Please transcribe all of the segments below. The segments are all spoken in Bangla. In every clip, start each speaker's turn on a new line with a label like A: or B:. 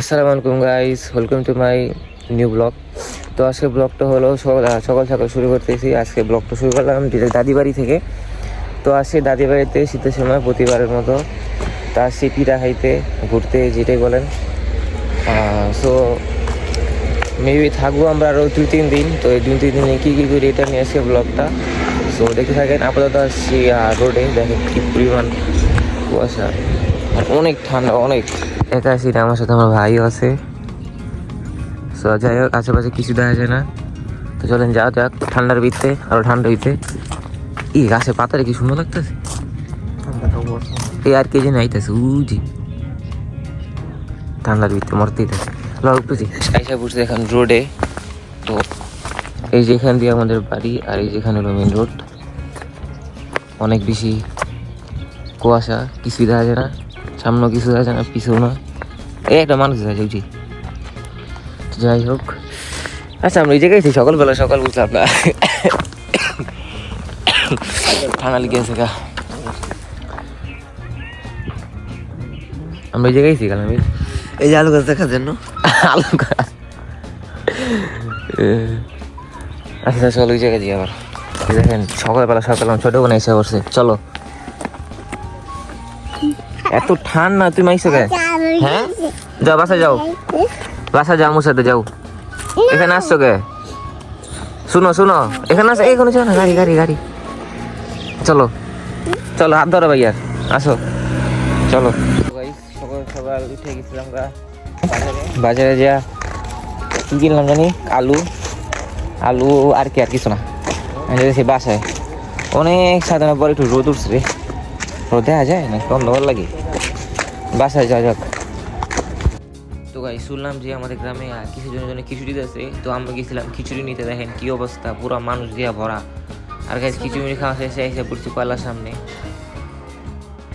A: আসসালামু আলাইকুম guys welcome to my new blog তো আজকে ব্লগটা হলো সকাল সকাল শুরু করতেছি। আজকে ব্লগটা শুরু করলাম দাদি বাড়ি থেকে। তো আসছি দাদি বাড়িতে শীতের সময় প্রতিবারের মতো। তা আসছি পিঠা খাইতে, ঘুরতে, যেটাই বলেন। সো মেবি থাকব আমরা আরও দুই, তিন দিন। তো এই দুই, তিন দিনে কী কী করি এটা নিয়ে আসছে ব্লগটা সো দেখতে থাকেন, আপাতত আসছি রোডে দেখেন কী পরিমাণ কুয়াশা। আর অনেক ঠান্ডা, অনেক। একা আছি না আমার সাথে আমার ভাইও আছে। সো যাই হোক আশেপাশে কিছু দেখা যায় না। তো চলেন যাও যাক ঠান্ডার ভিতরে আরও ঠান্ডা হইতে। ই গাছে পাতারে কি সুন্দর লাগতেছে। এই আর কে যেন আইতেছে উজি ঠান্ডার ভিতরে মরতেই থাকে। উঠতেছি আইসা পড়ছে এখন রোডে তো এই যে এখান দিয়ে আমাদের বাড়ি আর এই যেখানে হলো মেন রোড অনেক বেশি কুয়াশা কিছুই দেখা যায় না। সামনে কিছু আছে না পিছু না। এই একটা মানুষ যায় উচিত যাই হোক। আচ্ছা আমরা এই জায়গায় সকালবেলা সকাল বুঝলাম না। ঠান্ডা লেগে আছে গা। আমরা এই জায়গায় আমি
B: এই যে আলু গাছ দেখার জন্য।
A: আলু গাছ। আচ্ছা চলো ওই জায়গায় যাই আবার। দেখেন সকালবেলা সকাল ছোট বোন এসে পড়ছে চলো। এত ঠান্ডা তুমি আইসো কে হ্যাঁ? যাও বাসা যাও। বাসা যাও আমার সাথে যাও। এখানে আসছো কে? শুনো শুনো। এখানে আসো এখানে যাও না গাড়ি গাড়ি গাড়ি। চলো। চলো হাত ধরো ভাইয়া। আসো। চলো। সকাল সকাল উঠে গেছিলাম গা বাজারে। যা কি কিনলাম জানি? আলু। আলু আর কি আর কিছু না। যাচ্ছি বাসায়। অনেক সাধারণ পরে একটু রোদ উঠছে রে। রোদ দেখা যায় না অন্ধকার লাগে। বাসায় যাওয়া যাক। তো গাই শুনলাম যে আমাদের গ্রামে কিছু জনের জন্য খিচুড়ি দিতেছে। তো আমরা গেছিলাম খিচুড়ি নিতে দেখেন কি অবস্থা পুরো মানুষ দিয়া ভরা। আর গাইস খিচুড়ি খাওয়া শেষে এসে পড়ছি পাল্লার সামনে।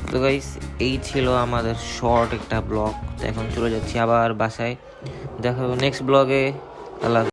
A: তো গাইস এই ছিল আমাদের শর্ট একটা ব্লগ তো এখন চলে যাচ্ছি আবার বাসায়। দেখা হবে নেক্সট ব্লগে আল্লাহ।